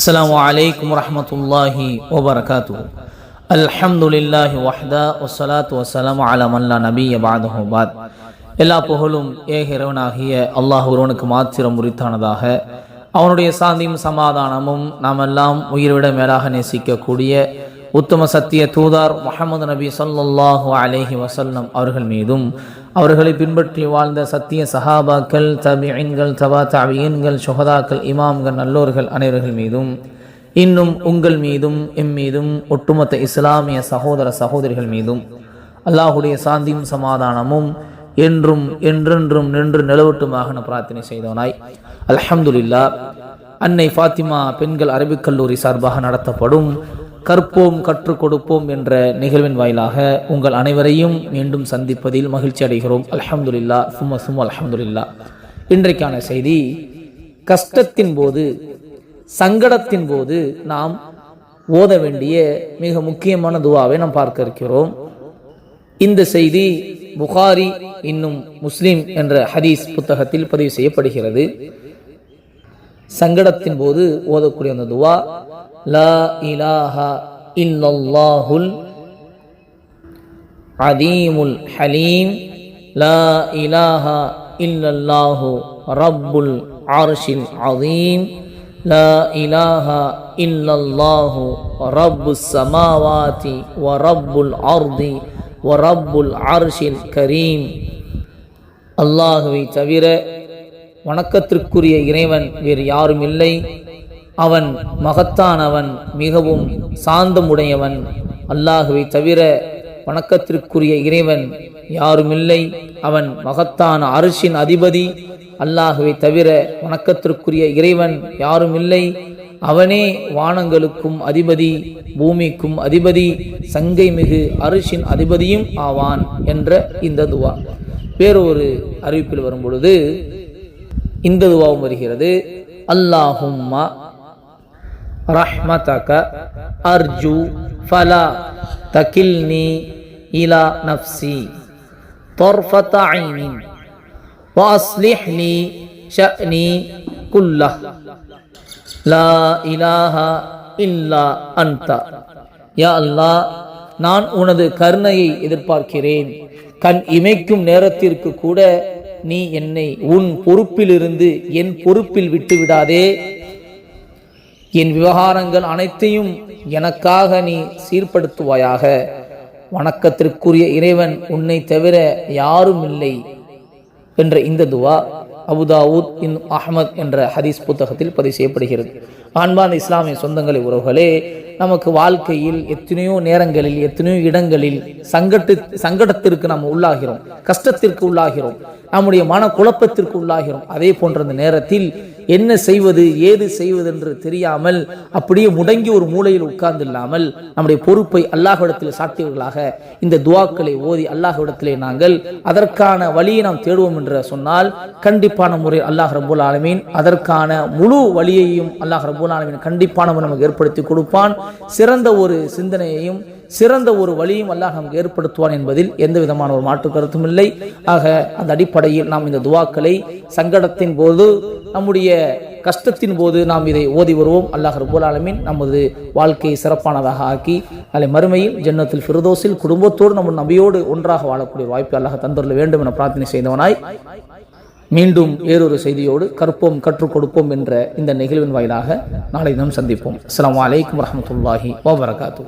السلام عليكم ورحمة الله وبركاته الحمد لله وحده والصلاة والسلام على من لا نبي بعده بعد எல்லா புகழும் ஏக இறைவனாகிய அல்லாஹ் ஒருவனுக்கு மாத்திரம் உரித்தானதாக அவனுடைய சாந்தியும் சமாதானமும் நாம் எல்லாம் உயிர்விட மேலாக நேசிக்கக்கூடிய உத்தம சத்திய தூதார் முகமது நபி சொல்லாஹு அலேஹி வசல்லம் அவர்கள் மீதும் அவர்களை பின்பற்றி வாழ்ந்த சத்திய சஹாபாக்கள் தபியன்கள் தபா தபியன்கள் சுகதாக்கள் இமாம்கள் நல்லோர்கள் அனைவர்கள் மீதும் இன்னும் உங்கள் மீதும் எம் மீதும் ஒட்டுமொத்த இஸ்லாமிய சகோதர சகோதரிகள் மீதும் அல்லாஹுடைய சாந்தியும் சமாதானமும் என்றும் என்றென்றும் நின்று நிலவட்டுமாக பிரார்த்தனை செய்தவனாய். அல்ஹம்துலில்லா அன்னை ஃபாத்திமா பெண்கள் அரபிக் கல்லூரி சார்பாக நடத்தப்படும் கற்போம் கற்றுக் கொடுப்போம் என்ற நிகழ்வின் வாயிலாக உங்கள் அனைவரையும் மீண்டும் சந்திப்பதில் மகிழ்ச்சி அடைகிறோம். அலமதுல்லா சும்மா சும்மா அலமதுல்லா இன்றைக்கான செய்தி கஷ்டத்தின் போது சங்கடத்தின் போது நாம் ஓத வேண்டிய மிக முக்கியமான துவாவை நாம் பார்க்க இருக்கிறோம். இந்த செய்தி புகாரி இன்னும் முஸ்லிம் என்ற ஹதீஸ் புத்தகத்தில் பதிவு செய்யப்படுகிறது. சங்கடத்தின் போது ஓதக்கூடிய அந்த துவா லா இலாஹா இல்லல்லாஹுல் அதீமுல் ஹலீம் லா இலாஹா இல்லல்லாஹு ரப்புல் ஆர்ஷில் அதீம் லா இலாஹா இல்லல்லாஹு ரப்பு சமாவாதி வ ரப்புல் ஆர்தி வ ரப்புல் ஆர்ஷில் கரீம். அல்லாஹுவை தவிர வணக்கத்திற்குரிய இறைவன் வேறு யாரும் இல்லை. அவன் மகத்தானவன் மிகவும் சாந்தமுடையவன். அல்லாஹுவை தவிர வணக்கத்திற்குரிய இறைவன் யாருமில்லை அவன் மகத்தான அரிசின் அதிபதி. அல்லாஹுவை தவிர வணக்கத்திற்குரிய இறைவன் யாருமில்லை அவனே வானங்களுக்கும் அதிபதி பூமிக்கும் அதிபதி சங்கை மிகு அரிசின் அதிபதியும் ஆவான் என்ற இந்த துவா. வேறொரு அறிவிப்பில் வரும் பொழுது இந்த துவாவும் வருகிறது அல்லாஹும்மா ரஹ்மதக அர்ஜு ஃபலா தகில்னி இலா நஃப்சி طرفة عين وأصلح لي شأني كله لا إله إلا أنت يا الله நான் உனது கருணையை எதிர்பார்க்கிறேன் கண் இமைக்கும் நேரத்திற்கு கூட நீ என்னை உன் பொறுப்பிலிருந்து என் பொறுப்பில் விட்டு விடாதே என் விவகாரங்கள் அனைத்தையும் எனக்காக நீ சீர்படுத்துவாயாக. வணக்கத்திற்குரிய இறைவன் உன்னை தவிர யாரும் இல்லை என்ற இந்த துவா அபுதாவூத் இன் அஹமத் என்ற ஹதீஸ் புத்தகத்தில் பதிவு செய்யப்படுகிறது. ஆண்பான் இஸ்லாமிய சொந்தங்களை உறவுகளே நமக்கு வாழ்க்கையில் எத்தனையோ நேரங்களில் எத்தனையோ இடங்களில் சங்கட்டு சங்கடத்திற்கு நாம் உள்ளாகிறோம் கஷ்டத்திற்கு உள்ளாகிறோம். நம்முடைய மன குழப்பத்திற்கு உள்ளாகிறோம். அதே போன்ற அந்த நேரத்தில் என்ன செய்வது ஏது செய்வது என்று தெரியாமல் அப்படியே முடங்கி ஒரு மூலையில் உட்கார்ந்து இல்லாமல் நம்முடைய பொறுப்பை அல்லாஹ்விடத்தில் சாட்டியவர்களாக இந்த துவாக்களை ஓதி அல்லாஹ்விடத்திலே நாங்கள் அதற்கான வழியை நாம் தேடுவோம் என்று சொன்னால் கண்டிப்பான முறை அல்லாஹ் ரபுல் ஆலமீன் அதற்கான முழு வழியையும் அல்லாஹ் ரபுல் ஆலமீன் கண்டிப்பான நமக்கு ஏற்படுத்தி கொடுப்பான். சிறந்த ஒரு சிந்தனையையும் சிறந்த ஒரு வழியும் அல்லாஹ் நமக்கு ஏற்படுத்துவான் என்பதில் எந்த விதமான ஒரு மாற்று கருத்தும் இல்லை. ஆக அந்த அடிப்படையில் நாம் இந்த துவாக்களை சங்கடத்தின் போது நம்முடைய கஷ்டத்தின் போது நாம் இதை ஓதி வருவோம். அல்லாஹ் ரபுல் ஆலமின் நமது வாழ்க்கையை சிறப்பானதாக ஆக்கி அதை மறுமையில் ஜன்னத்தில் ஃபிரதோஸில் குடும்பத்தோடு நம்ம நபியோடு ஒன்றாக வாழக்கூடிய வாய்ப்பு அல்லாஹ் தந்துள்ள வேண்டும் என பிரார்த்தனை செய்தவனாய் மீண்டும் வேறொரு செய்தியோடு கற்போம் கற்றுக் கொடுப்போம் என்ற இந்த நிகழ்வின் வாயிலாக நாளை தினம் சந்திப்போம். அஸ்லாம் வலைக்கம் வரமத்துல்லாஹி வபரகாத்தூ